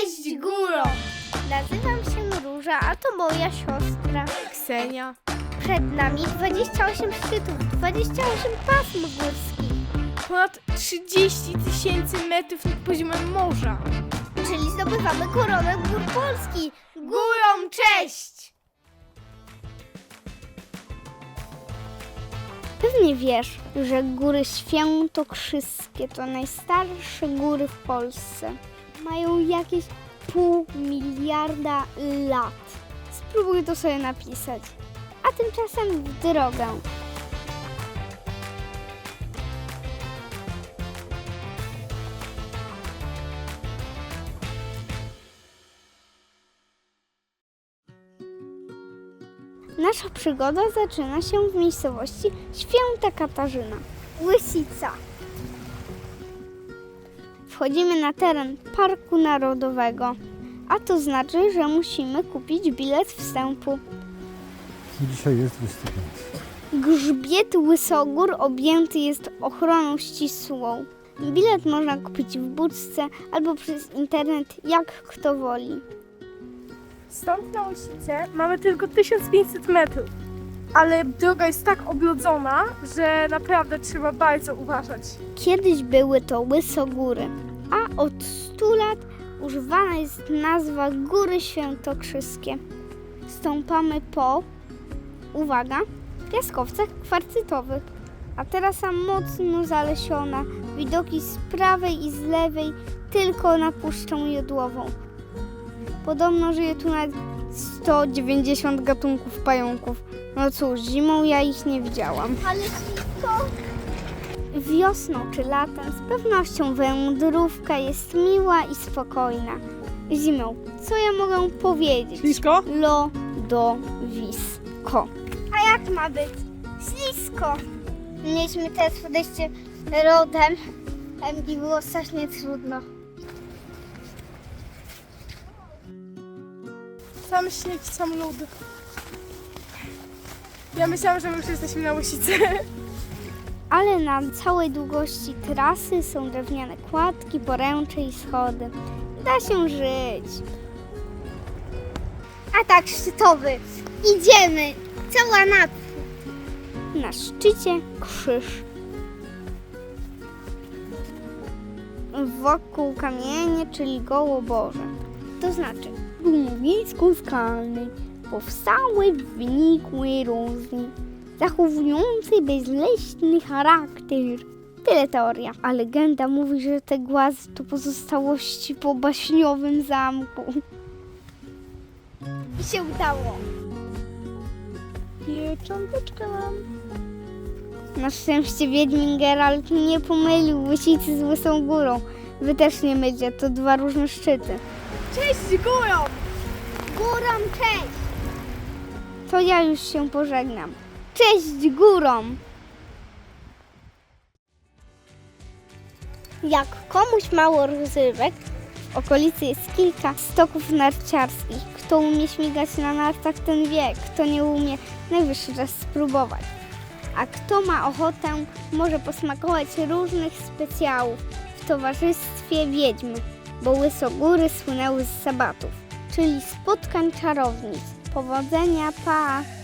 Cześć góro! Nazywam się Róża, a to moja siostra. Ksenia. Przed nami 28 szczytów, 28 pasm górskich, Ponad 30 tysięcy metrów nad poziomem morza. czyli zdobywamy koronę gór Polski. Górom cześć! Pewnie wiesz, że góry świętokrzyskie to najstarsze góry w Polsce. Mają jakieś pół miliarda lat. Spróbuj to sobie napisać. A tymczasem w drogę. Nasza przygoda zaczyna się w miejscowości Święta Katarzyna, Łysica. Wchodzimy na teren Parku Narodowego, a to znaczy, że musimy kupić bilet wstępu. Dzisiaj jest listopad. Grzbiet Łysogór objęty jest ochroną ścisłą. Bilet można kupić w budce albo przez internet, jak kto woli. Stąd na Łysicę mamy tylko 1500 metrów. Ale droga jest tak oblodzona, że naprawdę trzeba bardzo uważać. Kiedyś były to Łysogóry, a od 100 lat używana jest nazwa Góry Świętokrzyskie. Stąpamy po, uwaga, piaskowcach kwarcytowych, a trasa mocno zalesiona, widoki z prawej i z lewej tylko na Puszczę Jodłową. Podobno żyje tu nawet 190 gatunków pająków. No cóż, zimą ja ich nie widziałam. Ale Wiosną czy latem z pewnością wędrówka jest miła i spokojna. Zimą, co ja mogę powiedzieć? Blisko? Lodowisko. A jak ma być? Ślisko. Mieliśmy teraz podejście rodem em, i było strasznie trudno. Sam śnieg, sam lód. Ja myślałam, że my już jesteśmy na Łysicy. Ale na całej długości trasy są drewniane kładki, poręcze i schody. Da się żyć. A tak, szczytowy. Idziemy. Cała naprzód. Na szczycie krzyż. Wokół kamienie, czyli gołoborze. To znaczy, głowisko skalnej powstały w erozji, zachowującej bezleśny charakter. Tyle teoria, a legenda mówi, że te głazy to pozostałości po baśniowym zamku. I się udało. Piecząteczkę mam. Na szczęście Wiedźmin Geralt nie pomylił Łysicy z Łysą Górą. Wy też nie mylicie, to dwa różne szczyty. Cześć górom! Górom cześć! To ja już się pożegnam. Cześć górom! Jak komuś mało rozrywek, w okolicy jest kilka stoków narciarskich. Kto umie śmigać na nartach, ten wie. Kto nie umie, najwyższy czas spróbować. A kto ma ochotę, może posmakować różnych specjałów w towarzystwie wiedźmy, bo Łysogóry słynęły z sabatów, czyli spotkań czarownic. Powodzenia, pa!